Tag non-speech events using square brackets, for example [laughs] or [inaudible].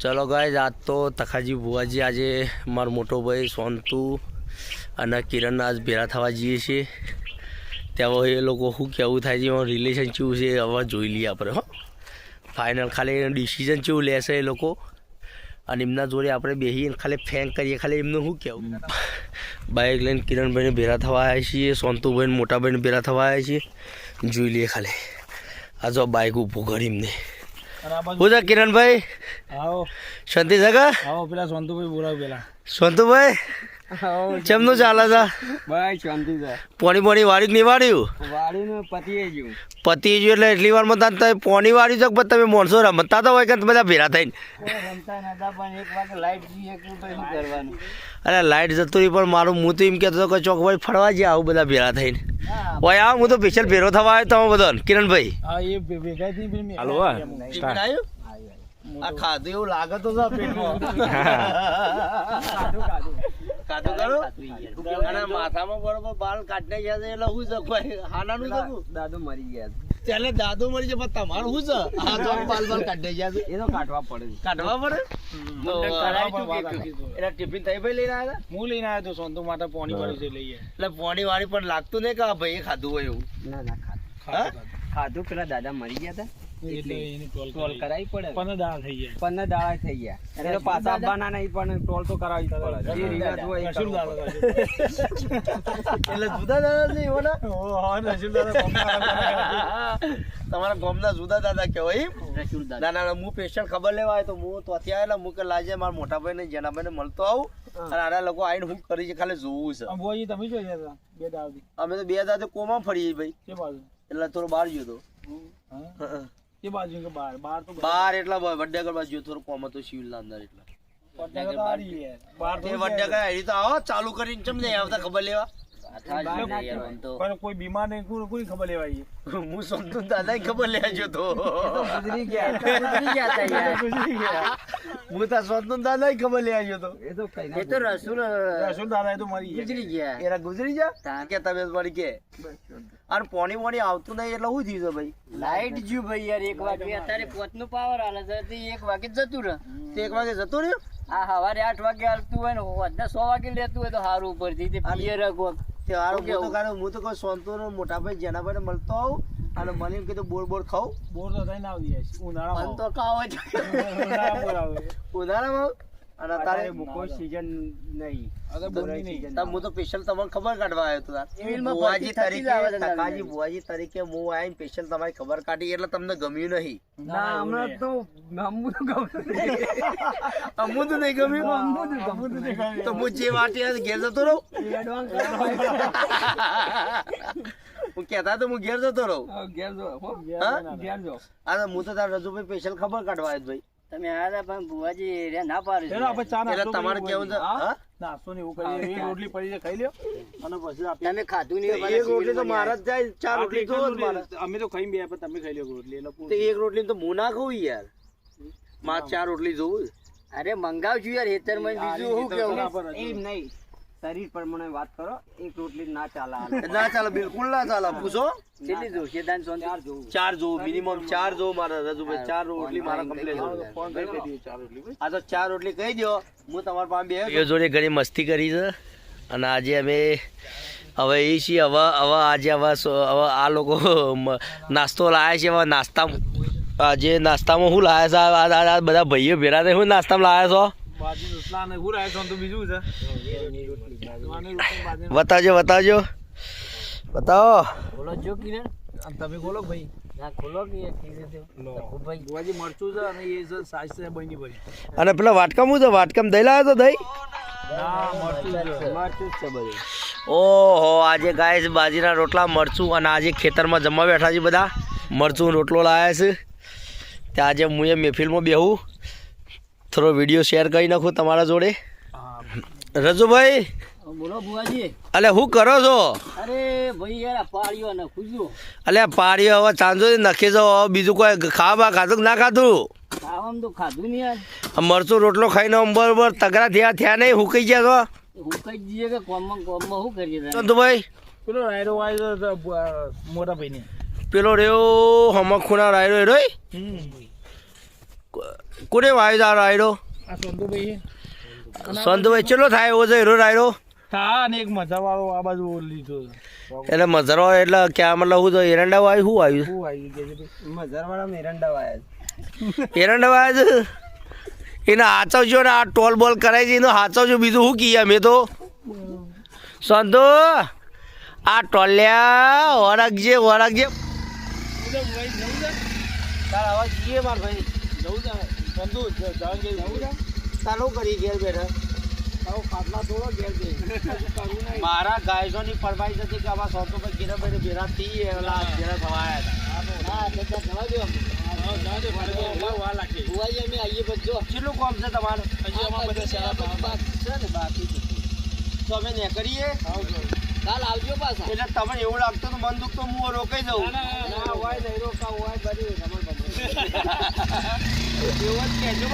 ચલો ગાય આજ તો તખાજી બુવાજી આજે મારો મોટો ભાઈ સોનતુ અને કિરણ આજ ભેરા થવા જઈએ છીએ. ત્યાં એ લોકો શું કેવું થાય છે, એમાં રિલેશન કેવું છે હવે જોઈ લઈએ આપણે, હો. ફાઇનલ ખાલી ડિસિઝન કેવું લેશે એ લોકો. અને એમના જોડે આપણે બેસીને ખાલી ફેંક કરીએ, ખાલી એમનું શું કહેવું? બાઇક લઈને કિરણભાઈને ભેરા થવા આવ્યા છીએ, સોનતુભાઈને, મોટાભાઈને ભેરા થવા આવ્યા છીએ. જોઈ લઈએ ખાલી. આ જો બાઇક ઊભું કરી એમને. છે કિરણભાઈ? આવો. શાંતિ છે આવો પેલા સોનતુભાઈ બોલાવ પેલા. સોનતુભાઈ? ચેમનું ચાલે છે? ભાઈ શાંતિ છે. પોણી પોણી નહીં વાળ્યું? વાડીનું પતિએ ગયું પતિ જો એટલે એટલી વારમાં તાન તમે પોણી વાળી છો પણ તમે માણસો રમતા તો હોય કે બધા ભેરા થઈને? રમતા નતા પણ એક વાગે લાઈટ ગઈ એકલું તો શું કરવાનું? અરે લાઇટ જતું રહી પણ મારું હું તો એમ કહેતો હતો કે ચોક ભાઈ ફરવા જ્યાં આવું બધા ભેળા થઈને. ઓય આવ હું તો સ્પેશિયલ ભેરો થવા આવ્યો તમે બધો કિરણભાઈ. હાલો આ ખાધું એવું લાગે હતો [laughs] ખાધું ખાધું. ખાધું કરો અને માથામાં બરોબર બાલ કાઢને ગયા એટલે હું જખવાય હાનાનું જખું? દાદુ મરી ગયા ત્યારે દાદો મળી છે પણ તમારું શું છે? આ તો બાલ બાલ કાઢને ગયા છે. એ તો કાઢવા પડે. કાઢવા પડે? એટલે ટિફિન થઈ ભાઈ લઈને આવ્યા? હું લઈને આવ્યો તો સોંતુ માટે પોણી વાળી છે લઈએ એટલે પોણી વાળી પણ લાગતું નહીં કે ભાઈ ખાધું હોય એવું? ના ના ખાધું. ખાધું પેલા દાદા મરી ગયા હતા. એટલે એની ટોલ ટોલ કરાવી. પડે. પણ દાળ થઈ ગયા પંદર દાડા થઈ ગયા. એટલે પાછા આપવાના નહીં પણ ટોલ તો કરાવી પડે. જે રિવાજ હોય એ રસુલ કરવો એટલે જુદા દાદા છે એવો ના? ઓ રસુલ દાદા તમારા ગામના જુદા દાદા કહેવાય એમ? ના ના ના, હું પેશન્ટ ખબર લેવા આવ્યો તો હું ત્યાંથી આવેલા હું કે લાજે મારા મોટા ભાઈ ને જેના ભાઈ મળતો આવું. અને આના લોકો આવીને હું કરી છે ખાલી જોવું છે. અંબુજી તમે હતા? બે અમે તો બે દાદા કોમાં ફરીએ ભાઈ. એટલે થોડો બહાર ગયો તો. હા. કે બાજુ કે બહાર તો એટલા બાજુ કોમ હતો અંદર એટલે. આવી ચાલુ કરીને ચમ નહીં આવતા ખબર લેવા? પણ કોઈ બીમાર નહીં કોઈ કોઈ ખબર લેવાય હું સમજુ દાદા ખબર લેવા ગયો તો. ગુજરી ગયા ગુજરી ગયા હતા યાર. ગુજરી ગયા. હું તો સ્વતંત્ર દાદા ખબર લેવા ગયો તો. એ તો એ તો રસુલ રસુલ દાદા એ તો મરી ગુજરી ગયા. એરા ગુજરી જા? કે તબિયત પડી કે અને પોણી પોણી આવતું નહીં એટલે શું થયું ભાઈ? લાઈટ જ્યું ભાઈ યાર એક વાગે અત્યારે પોતનું પાવર હાલે છે એક વાગે જતું રહે. તે એક વાગે જતું રહ્યું? આ સવારે આઠ વાગે હાલતું હોય ને વધને સો વાગે લેતું હોય તો સારું ઉપરથી તે પિયર કોક તે હારો હું તો કેવું? કાલે હું તો કોઈ સોનતો મોટા ભાઈ જેના ભાઈ મળતો આવું અને મને એમ કીધું બોર બોર ખાવ બોર તો થઈને આવી જાય. ઉનાળામાં તો ખાવ ઉનાળામાં અને તારે કોઈ સીઝન નહીં. અરે બોરની નહીં તમ હું તો સ્પેશિયલ તમને ખબર કાઢવા આવ્યો તો તાર. બુવાજી ભરતી થતી જ આવે તરીકે છે બુવાજી તરીકે હું આવીને સ્પેશિયલ તમારી ખબર કાઢી એટલે તમને ગમ્યું નહીં. ના હમણાં તો હમું તો ગમતું અમું તો નહીં. ગમ્યું તો હું જે વાટી ઘેર જતો રહું? [laughs] હું કેતા તો હું ઘેર જતો રહું. ઘેર જો ઘેર જો. આ તો હું તો તાર રજુભાઈ સ્પેશિયલ ખબર કાઢવા આવ્યો ભાઈ. તમે આવ્યા પણ ભુવાજી રે ના પાડી ચાલો આપણે ચા ના તમારે કેવું છે? નાસ્તો ને એવું એક રોટલી પડી છે ખાઈ લ્યો. અને પછી આપીએ તમે ખાધું નહીં એક રોટલી તો મારા જ જાય ચાર રોટલી તો અમે તો ખાઈ બે પણ તમે ખાઈ લ્યો રોટલી એટલે તો એક રોટલી તો હું ના ખાઉં યાર. મારે ચાર રોટલી જોવું અરે મંગાવજો યાર હેતર મને બીજું શું કેવું? એમ નહીં. શરીર પ્રમાણે વાત કરો એક રોટલી ના ચાલે ના ચાલે બિલકુલ ના ચાલે. પૂછો કેટલી જોશે દાન સોન? ચાર જોવું ચાર જો મિનિમમ ચાર જો મારા રજુભાઈ. ચાર રોટલી મારા કમ્પ્લીટ ફોન કરી દે ચાર રોટલી આ તો ચાર રોટલી કહી દો હું તમારા પાસે બે જોડે ઘણી મસ્તી કરી છે. અને આજે અમે હવે એ છીએ હવે હવે આજે હવે હવે આ લોકો નાસ્તો લાયા છે હવે નાસ્તા આજે નાસ્તામાં શું લાયા છે? બધા ભાઈઓ ભેરા થઈ શું નાસ્તામાં લાયા છો? બાજરી રોટલા અને હું રાય તો બીજું છે. બતાવજો બતાવજો. બતાવો. બોલો જો કિરણ અને તમે બોલો ભાઈ. ખોલો કે ભાઈ. બુવાજી મરચું છે અને પેલા વાટકામ હું છે? વાટકામ દહીં લાવ્યો તો દહીં? ના મરચું છે. મરચું જ છે ઓહો આજે ગાય બાજીના રોટલા મરચું અને આજે ખેતરમાં જમવા બેઠા છે બધા. મરચું રોટલો લાવ્યા છે. ત્યાં આજે હું એ મહેફિલમાં બેહું. થોડો વીડિયો શેર કરી નાખું તમારા જોડે. રજુભાઈ? બોલો બુવાજી અલે શું કરો છો? અરે ભાઈ યાર આ પાડ્યો ને અલે પાડીઓ હવે ચાંદો નખી બીજું કોઈ ખાવા ખાધું ના ખાધું? ખાવામાં તો ખાધું નહીં યાર. મરચું રોટલો ખાઈને બરોબર તગડા થયા થયા નહીં હુકાઈ ગયા હું કઈ જઈએ કે કોમમાં કોમમાં શું કરીએ ચંદુભાઈ? પેલો રાયરો વાય તો મોટા પેલો રેવો હમક ખૂણા રાયરો એરોય કોને વાયુ તારો રાયડો? આ સંતુભાઈ સંતભાઈ ચેલો થાય એવો છે હીરો રાયડો? હા અને એક મજા વાળો આ બાજુ લીધો. છે. એટલે મધરો એટલે ક્યાં મતલબ હું તો એરંડા વાય શું આવ્યું? મજારવાળા એરંડા વાય છે. એને હાચવજો ને આ ટોલ બોલ કરાય છે એનો હાચવજો. બીજું શું કહીએ અમે તો? સંતો આ ટોલ્યા ઓળખજે ઓળખજે. તારા અવાજ જઈએ માર ભાઈ. જવું છે. જવું કરી ઘેર બેઠા ઘેર. મારા ગાયસોની ફરમાઈશ હતી કે આમાં સોતો પર ઘેરા ભાઈ ભેરા થઈ ઓલા ભેરા થવા આવ્યા હતા હા, જવા દે. બહુ વાર લાગશે. કેટલું કામ છે તમારે હજી આમાં બધા સારા ભાવ. તો અમે ને કરીએ આવજો. કાલ આવજો પાછા એટલે તમને એવું લાગતું તો મન દુખ તો હું રોકાઈ જવું દઉં ના, ના, ના, હોય નહીં, રોકા, હોય બધું [laughs] કેજો